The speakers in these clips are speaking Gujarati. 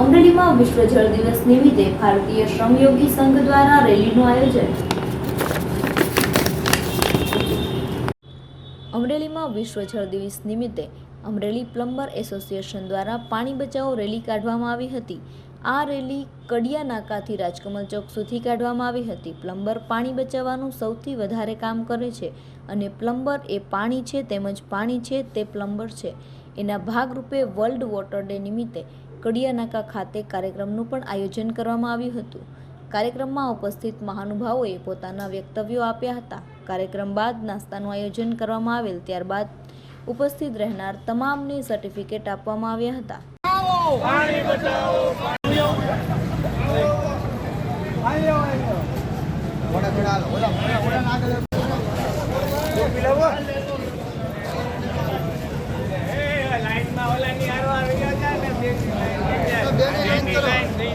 અમરેલીમાં વિશ્વ જળ દિવસ નિમિત્તે ભારતીય શ્રમયોગી સંઘ દ્વારા રેલીનું આયોજન. અમરેલીમાં વિશ્વ જળ દિવસ નિમિત્તે અમરેલી પ્લમ્બર એસોસિએશન દ્વારા પાણી બચાવો રેલી કાઢવામાં આવી હતી. આ રેલી કડિયા નાકાથી રાજકમલ ચોક સુધી કાઢવામાં આવી હતી. પ્લમ્બર પાણી બચાવવાનું સૌથી વધારે કામ કરે છે અને પ્લમ્બર એ પાણી છે તેમજ પાણી છે તે પ્લમ્બર છે. એના ભાગરૂપે વર્લ્ડ વોટર ડે નિમિત્તે કડિયા નાકા ખાતે કાર્યક્રમનું પણ આયોજન કરવામાં આવ્યું હતું. કાર્યક્રમમાં ઉપસ્થિત મહાનુભાવોએ પોતાના વ્યક્તવ્યો આપ્યા હતા. કાર્યક્રમ બાદ નાસ્તાનું આયોજન કરવામાં આવેલ ત્યારબાદ ઉપસ્થિત રહેનાર તમામને સર્ટિફિકેટ આપવામાં આવ્યા હતા. લાઈનમાં ઓલાની હારો આવી ગયો છે ને બેની લાઈન બેની લાઈન થઈ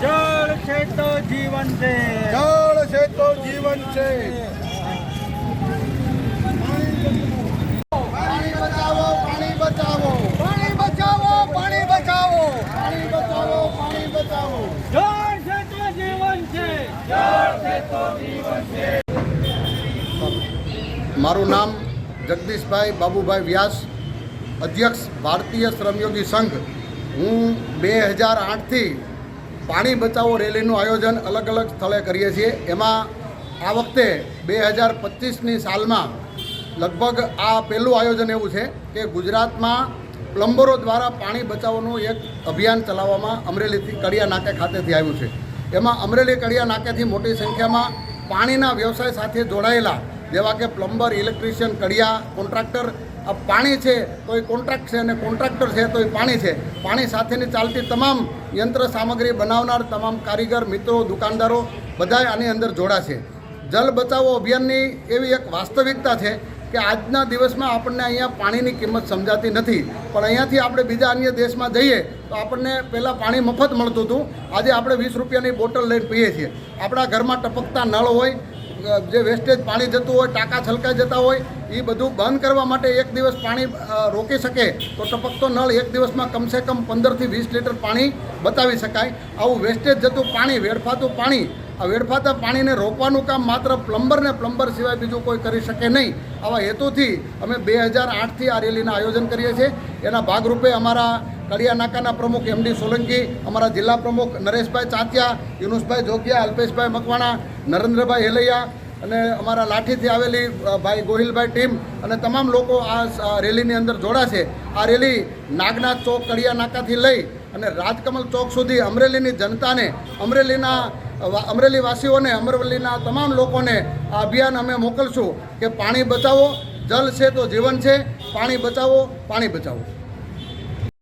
જળ છે તો જીવન છે. જળ છે તો જીવન છે પાણી બચાવો પાણી બચાવો. પાણી બચાવો પાણી બચાવો. પાણી બચાવો પાણી બચાવો. જળ છે. તો જીવન છે. મારું નામ જગદીશભાઈ બાબુભાઈ વ્યાસ. અધ્યક્ષ ભારતીય શ્રમયોગી સંઘ, હું બે હજાર આઠથી પાણી બચાવો રેલીનું આયોજન અલગ અલગ સ્થળે કરીએ છીએ. એમાં આ વખતે બે હજાર પચીસની સાલમાં લગભગ આ પહેલું આયોજન એવું છે કે ગુજરાતમાં પ્લમ્બરો દ્વારા પાણી બચાવવાનું એક અભિયાન ચલાવવામાં અમરેલીથી કડિયા નાકે ખાતેથી આવ્યું છે. એમાં અમરેલી કડિયા નાકેથી મોટી સંખ્યામાં પાણીના વ્યવસાય સાથે જોડાયેલા જેવા કે પ્લમ્બર, ઇલેક્ટ્રિશિયન, કડિયા, કોન્ટ્રાક્ટર પાણી છે તો એ કોન્ટ્રાક્ટ છે અને કોન્ટ્રાક્ટર છે તો એ પાણી છે. પાણી સાથેની ચાલતી તમામ યંત્ર સામગ્રી બનાવનાર તમામ કારીગર, મિત્રો, દુકાનદારો બધાય આની અંદર જોડાશે જલ બચાવો અભિયાનની એવી એક વાસ્તવિકતા છે કે આજના દિવસમાં આપણને અહીંયા પાણીની કિંમત સમજાતી નથી. પણ અહીંયાથી આપણે બીજા અન્ય દેશમાં જઈએ તો આપણને પહેલાં પાણી મફત મળતું હતું. આજે આપણે વીસ રૂપિયાની બોટલ લઈને પીએ છીએ. આપણા ઘરમાં ટપકતા નળ હોય જે વેસ્ટેજ પાણી જતું હોય, ટાંકા છલકાઈ જતા હોય એ બધું બંધ કરવા માટે એક દિવસ પાણી રોકી શકે તો ટપકતો નળ એક દિવસમાં કમસે કમ પંદરથી વીસ લીટર પાણી બતાવી શકાય. આવું વેસ્ટેજ જતું પાણી, વેડફાતું પાણી, આ વેડફાતા પાણીને રોકવાનું કામ માત્ર પ્લમ્બર ને પ્લમ્બર સિવાય બીજું કોઈ કરી શકે નહીં. આવા હેતુથી અમે બે હજાર આઠથી આ રેલીના આયોજન કરીએ છીએ. એના ભાગરૂપે અમારા કડિયા નાકાના પ્રમુખ એમડી સોલંકી, અમારા જિલ્લા પ્રમુખ નરેશભાઈ ચાંચિયા યુનુસભાઈ જોગિયા, અલ્પેશભાઈ મકવાણા, નરેન્દ્રભાઈ હેલૈયા અને અમારા લાઠીથી આવેલી ભાઈ ગોહિલભાઈ ટીમ અને તમામ લોકો આ રેલીની અંદર જોડાશે આ રેલી નાગનાથ ચોક કડિયા નાકાથી લઈ અને રાજકમલ ચોક સુધી અમરેલીની જનતાને, અમરેલીના અમરેલીવાસીઓને અમરેલી અમરેલીના તમામ લોકોને આ અભિયાન અમે મોકલશું કે પાણી બચાવો, જલ છે તો જીવન છે, પાણી બચાવો પાણી બચાવો.